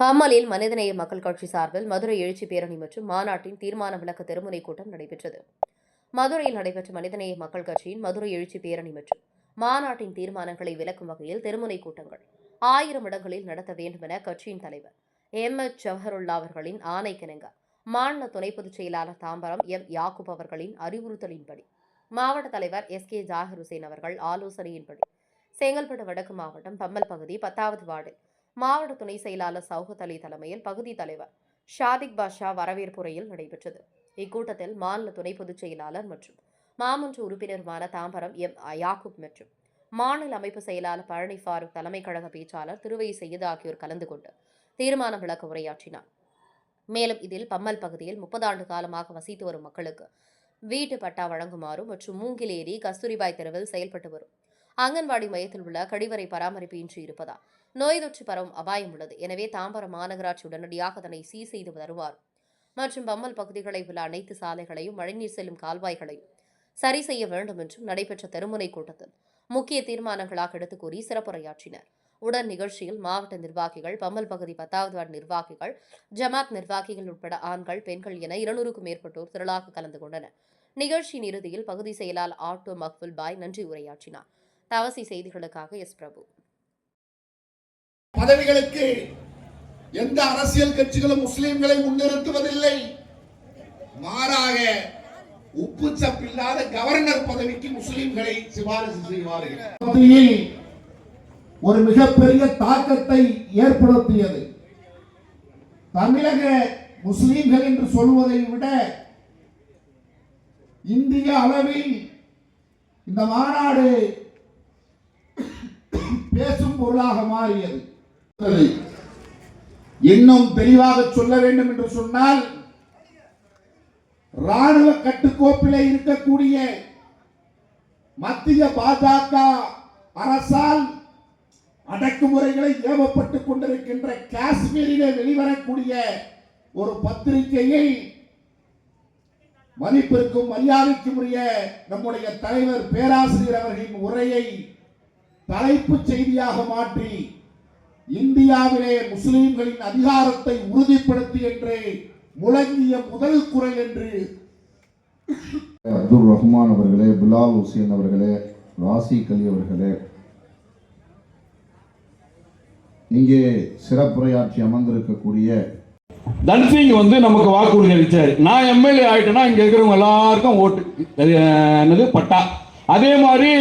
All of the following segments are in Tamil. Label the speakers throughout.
Speaker 1: பம்மலில் மனிதநேய மக்கள் கட்சி சார்பில் மதுரை எழுச்சி பேரணி மற்றும் மாநாட்டின் தீர்மான விளக்க தெருமுனை கூட்டம் நடைபெற்றது. மதுரையில் நடைபெற்ற மனிதநேய மக்கள் கட்சியின் மதுரை எழுச்சி பேரணி மற்றும் மாநாட்டின் தீர்மானங்களை விளக்கும் வகையில் தெருமுனை கூட்டங்கள் ஆயிரம் இடங்களில் நடத்த வேண்டும் என கட்சியின் தலைவர் எம். எச். ஜவஹருல்லா அவர்களின் ஆணைக்கிணங்க மாநில துணை பொதுச் செயலாளர் தாம்பரம் எம். யாக்குப் அவர்களின் அறிவுறுத்தலின்படி மாவட்ட தலைவர் எஸ். கே. ஜாகிர் ஹுசேன் அவர்கள் ஆலோசனையின்படி செங்கல்பட்டு வடக்கு மாவட்டம் பம்மல் பகுதி பத்தாவது வார்டில் மாவட்ட துணை செயலாளர் சவுகத் அலி தலைமையில் பகுதி தலைவர் ஷாதிக் பாஷா வரவேற்புரையில் நடைபெற்றது. இக்கூட்டத்தில் மாநில துணை பொதுச் செயலாளர் மற்றும் மாமன்ற உறுப்பினருமான தாம்பரம் எம். யாக்குப் மற்றும் மாநில அமைப்பு செயலாளர் பழனி ஃபாரூக் தலைமை கழக பேச்சாளர் திருவை செய்யது ஆகியோர் கலந்து கொண்டு தீர்மான விளக்க உரையாற்றினார். மேலும் இதில் பம்மல் பகுதியில் முப்பது ஆண்டு காலமாக வசித்து வரும் மக்களுக்கு வீட்டு பட்டா வழங்குமாறும் மற்றும் மூங்கிலேரி கஸ்தூரிபாய் தெருவில் செயல்பட்டு வரும். அங்கன்வாடி மையத்தில் உள்ள கழிவறை பராமரிப்பு இன்றி இருப்பதால் நோய் தொற்று பரவும் அபாயம் உள்ளது. எனவே தாம்பரம் மாநகராட்சி உடனடியாக அதனை சீ செய்து வருவார் மற்றும் பம்மல் பகுதிகளில் உள்ள அனைத்து சாலைகளையும் மழைநீர் செல்லும் கால்வாய்களையும் சரி செய்ய வேண்டும் என்றும் நடைபெற்ற தெருமுனை கூட்டத்தில் முக்கிய தீர்மானங்களாக எடுத்துக் கூறி சிறப்புரையாற்றினர். உடன் நிகழ்ச்சியில் மாவட்ட நிர்வாகிகள் பம்மல் பகுதி பத்தாவது வார்டு நிர்வாகிகள் ஜமாத் நிர்வாகிகள் உட்பட ஆண்கள் பெண்கள் என இருநூறுக்கும் மேற்பட்டோர் திரளாக கலந்து கொண்டனர். நிகழ்ச்சியின் இறுதியில் பகுதி செயலாளர் ஆட்டோ மக்புல் பாய் நன்றி உரையாற்றினார். தவசி செய்திகளுக்காக எஸ் பிரபு.
Speaker 2: பதவிகளுக்கு எந்த அரசியல் கட்சிகளும் முஸ்லிம்களை முன்னிறுத்துவதில்லை. மாறாக உப்பு சப்பில்லாத கவர்னர் பதவிக்கு முஸ்லிம்களை சிபாரிசு செய்வார்கள். ஒரு மிகப்பெரிய தாக்கத்தை ஏற்படுத்தியது. தமிழக முஸ்லிம்கள் என்று சொல்வதை விட இந்திய அளவில் இந்த மாநாடு பேசும் பொருளாக மாறியது. இன்னும் தெளிவாக சொல்ல வேண்டும் என்று சொன்னால் ராணுவ கட்டுக்கோப்பிலே இருக்கக்கூடிய மத்திய பாஜக அரசால் அடக்குமுறைகளை ஏவப்பட்டுக் கொண்டிருக்கின்ற காஷ்மீரிலே வெளிவரக்கூடிய ஒரு பத்திரிகையை மதிப்பிற்கும் மரியாதைக்கும் உரிய நம்முடைய தலைவர் பேராசிரியர் அவர்களின் உரையை தலைப்புச் செய்தியாக மாற்றி இந்தியாவிலே முஸ்லிம்களின் அதிகாரத்தை உறுதிப்படுத்தி என்று முழங்கிய முதல் குரல் என்று.
Speaker 3: அப்துல் ரஹ்மான் அவர்களே பிலால் ஹுசேன் அவர்களே ராசி கலி அவர்களே. இங்கே சிறப்புரையாற்றி அமர்ந்திருக்கக்கூடிய
Speaker 4: தன்சிங் வந்து நமக்கு வாக்குறுதி அளிச்சாரு நான் எம்எல்ஏ ஆயிட்டேன்னா இங்க இருக்கிறவங்க எல்லாருக்கும் ஓட்டு. என்னது? பட்டா. அதே மாதிரி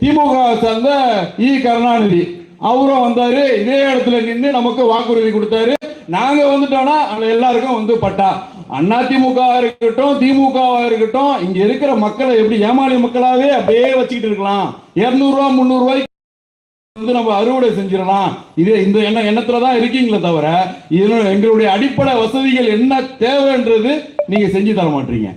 Speaker 4: திமுக சார்ந்த இ கருணாநிதி. அவரும் வந்தாரு இதே இடத்துல நின்று நமக்கு வாக்குறுதி கொடுத்தாரு. நாங்க வந்துட்டோம்னா அங்க எல்லாருக்கும் வந்து பட்டா. அண்ணா திமுக இருக்கட்டும் திமுகவா இருக்கட்டும் இங்க இருக்கிற மக்களை எப்படி ஏமாளி மக்களாவே அப்படியே வச்சுக்கிட்டு இருக்கலாம். இருநூறுவா முந்நூறு ரூபாய்க்கு வந்து நம்ம அறுவடை செஞ்சிடலாம். இது இந்த எண்ண எண்ணத்துல தான் இருக்கீங்களே தவிர இதனுடைய எங்களுடைய அடிப்படை வசதிகள் என்ன தேவைன்றது நீங்க செஞ்சு தர மாட்டீங்க